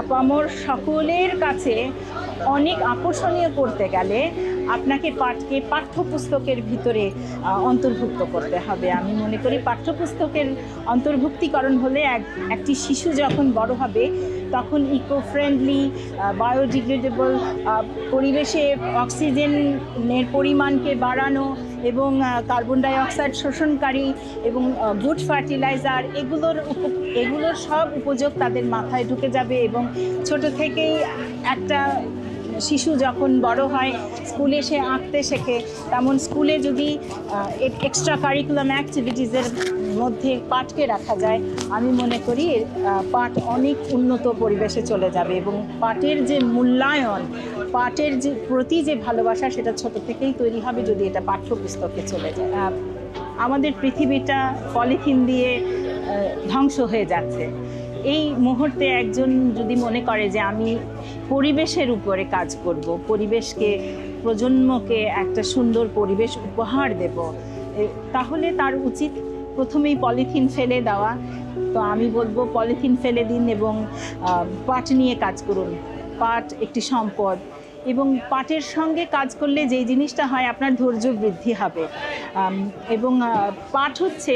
আপামর সকলের কাছে অনেক আকর্ষণীয় করতে গেলে আপনাকে পাঠকে পাঠ্যপুস্তকের ভিতরে অন্তর্ভুক্ত করতে হবে। আমি মনে করি পাঠ্যপুস্তকের অন্তর্ভুক্তিকরণ হলে এক, একটি শিশু যখন বড় হবে তখন ইকো ফ্রেন্ডলি বায়োডিগ্রেডেবল পরিবেশে অক্সিজেনের পরিমাণকে বাড়ানো এবং কার্বন ডাই অক্সাইড শোষণকারী এবং গুড ফার্টিলাইজার এগুলোর এগুলোর সব উপযোগ তাদের মাথায় ঢুকে যাবে এবং ছোট থেকেই একটা শিশু যখন বড় হয়, স্কুলে সে আঁকতে শেখে, তেমন স্কুলে যদি এক্সট্রা কারিকুলাম অ্যাক্টিভিটিসের মধ্যে পাঠকে রাখা যায়, আমি মনে করি পাঠ অনেক উন্নত পরিবেশে চলে যাবে এবং পাঠের যে মূল্যায়ন, পাঠের যে প্রতি যে ভালোবাসা, সেটা ছোট থেকেই তৈরি হবে যদি এটা পাঠ্যপুস্তকে চলে যায়। আমাদের পৃথিবীটা পলিথিন দিয়ে ধ্বংস হয়ে যাচ্ছে। এই মুহূর্তে একজন যদি মনে করে যে আমি পরিবেশের উপরে কাজ করব, পরিবেশকে, প্রজন্মকে একটা সুন্দর পরিবেশ উপহার দেব তাহলে তার উচিত প্রথমেই পলিথিন ফেলে দেওয়া। তো আমি বলব পলিথিন ফেলে দিন এবং পাট নিয়ে কাজ করুন। পাট একটি সম্পদ। এবং পাটের সঙ্গে কাজ করলে যেই জিনিসটা হয়, আপনার ধৈর্য বৃদ্ধি হবে। এবং পাঠ হচ্ছে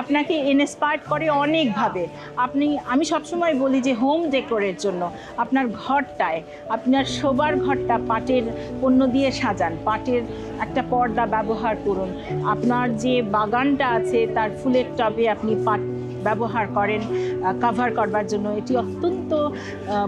আপনাকে ইনস্পায়ার্ড করে অনেকভাবে। আপনি, আমি সবসময় বলি যে হোম ডেকোরের জন্য, আপনার ঘরটায়, আপনার শোবার ঘরটা পাটের পণ্য দিয়ে সাজান, পাটের একটা পর্দা ব্যবহার করুন। আপনার যে বাগানটা আছে, তার ফুলের টবে আপনি পাট ব্যবহার করেন কভার করবার জন্য। এটি অত্যন্ত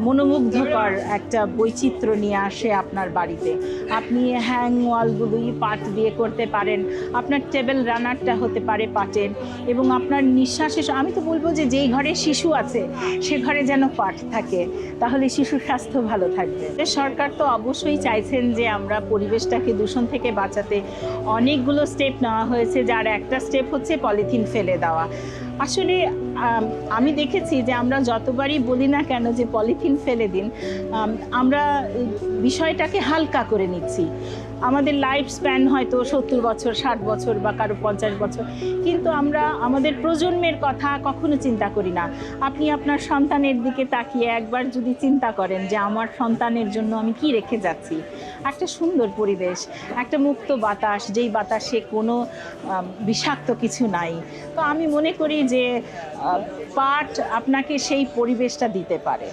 মনোমুগ্ধকর একটা বৈচিত্র্য নিয়ে আসে আপনার বাড়িতে। আপনি হ্যাং ওয়ালগুলোই পাট দিয়ে করতে পারেন, আপনার টেবিল রানারটা হতে পারে পাটের এবং আপনার নিঃশ্বাসে আমি তো বলব যে যেই ঘরে শিশু আছে, সে ঘরে যেন পাট থাকে, তাহলে শিশুর স্বাস্থ্য ভালো থাকবে। সরকার তো অবশ্যই চাইছেন যে আমরা পরিবেশটাকে দূষণ থেকে বাঁচাতে অনেকগুলো স্টেপ নেওয়া হয়েছে, যার একটা স্টেপ হচ্ছে পলিথিন ফেলে দেওয়া। আসলে, আমি দেখেছি যে আমরা যতবারই বলি না কেন যে পলিথিন ফেলে দিন আমরা বিষয়টাকে হালকা করে নিচ্ছি। আমাদের লাইফ স্প্যান হয়তো সত্তর বছর, ষাট বছর বা কারও পঞ্চাশ বছর, কিন্তু আমরা আমাদের প্রজন্মের কথা কখনো চিন্তা করি না। আপনি আপনার সন্তানের দিকে তাকিয়ে একবার যদি চিন্তা করেন যে আমার সন্তানের জন্য আমি কি রেখে যাচ্ছি? একটা সুন্দর পরিবেশ, একটা মুক্ত বাতাস, যেই বাতাসে কোনো বিষাক্ত কিছু নাই। তো আমি মনে করি যে পাঠ আপনাকে সেই পরিবেশটা দিতে পারে।